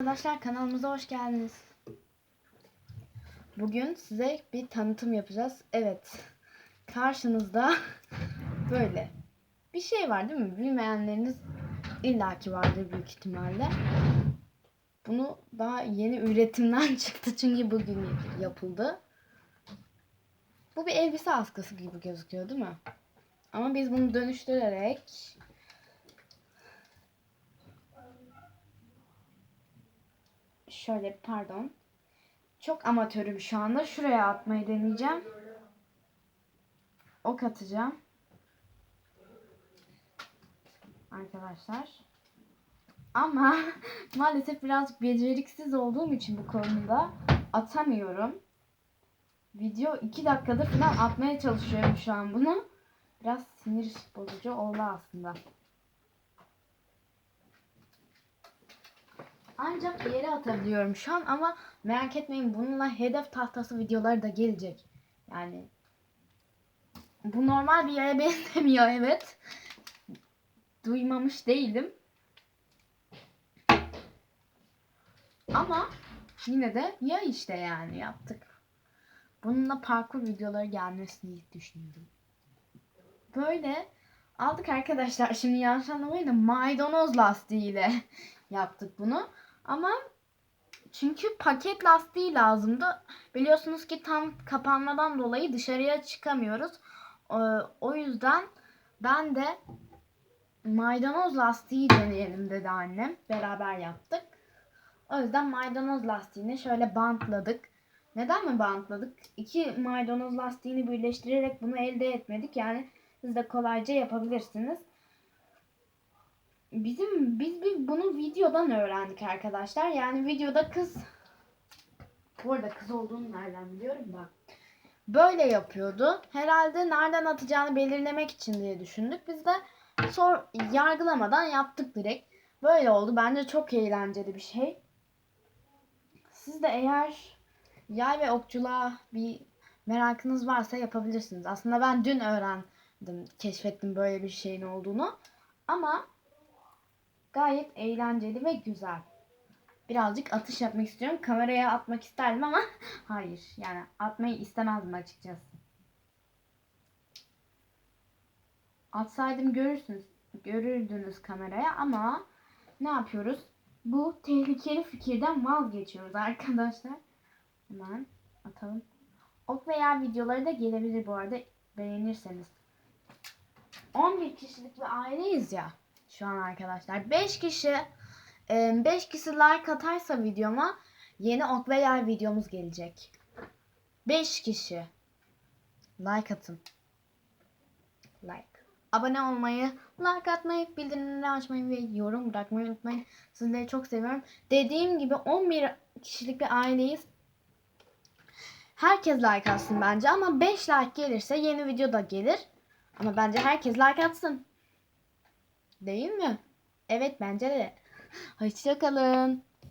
Arkadaşlar kanalımıza hoş geldiniz. Bugün size bir tanıtım yapacağız. Evet. Karşınızda böyle bir şey var değil mi? Bilmeyenleriniz illaki vardır büyük ihtimalle. Bunu daha yeni üretimden çıktı çünkü bugün yapıldı. Bu bir elbise askısı gibi gözüküyor değil mi? Ama biz bunu dönüştürerek şöyle pardon. Çok amatörüm şu anda. Şuraya atmayı deneyeceğim. Ok atacağım. Arkadaşlar. Ama maalesef biraz beceriksiz olduğum için bu konuda atamıyorum. Video 2 dakikadır falan atmaya çalışıyorum şu an bunu. Biraz sinir bozucu oldu aslında. Ancak yere atabiliyorum şu an ama merak etmeyin bununla hedef tahtası videoları da gelecek. Yani bu normal bir yere benzemiyor evet. Duymamış değilim. Ama yine de ya işte yani yaptık. Bununla parkur videoları gelmesini düşündüm. Böyle aldık arkadaşlar. Şimdi yanlış anlamayın da maydanoz lastiğiyle yaptık bunu. Ama çünkü paket lastiği lazımdı. Biliyorsunuz ki tam kapanmadan dolayı dışarıya çıkamıyoruz. Ee, O yüzden ben de maydanoz lastiği deneyelim dedi annem. Beraber yaptık. O yüzden maydanoz lastiğini şöyle bantladık. Neden mi bantladık? İki maydanoz lastiğini birleştirerek bunu elde etmedik. Yani siz de kolayca yapabilirsiniz. Bizim biz bir bunu videodan öğrendik arkadaşlar. Yani videoda kız bu arada kız olduğunu nereden biliyorum da. Böyle yapıyordu. Herhalde nereden atacağını belirlemek için diye düşündük. Biz de sor yargılamadan yaptık direkt. Böyle oldu. Bence çok eğlenceli bir şey. Siz de eğer yay ve okçuluğa bir merakınız varsa yapabilirsiniz. Aslında ben dün öğrendim, keşfettim böyle bir şeyin olduğunu. Ama gayet eğlenceli ve güzel. Birazcık atış yapmak istiyorum. Kameraya atmak isterdim ama hayır. Yani atmayı istemezdim açıkçası. Atsaydım görürsünüz, görürdünüz kameraya ama ne yapıyoruz? Bu tehlikeli fikirden vazgeçiyoruz arkadaşlar. Hemen atalım. Ok veya videoları da gelebilir bu arada beğenirseniz. 11 kişilik bir aileyiz ya şu an arkadaşlar. 5 kişi 5 kişi like atarsa videoma yeni ok ve yay videomuz gelecek. 5 kişi like atın. Like. Abone olmayı, like atmayı, bildirimleri açmayı ve yorum bırakmayı unutmayın. Sizleri çok seviyorum. Dediğim gibi 11 kişilik bir aileyiz. Herkes like atsın bence ama 5 like gelirse yeni video da gelir. Ama bence herkes like atsın. Değil mi? Evet bence de. Hoşçakalın.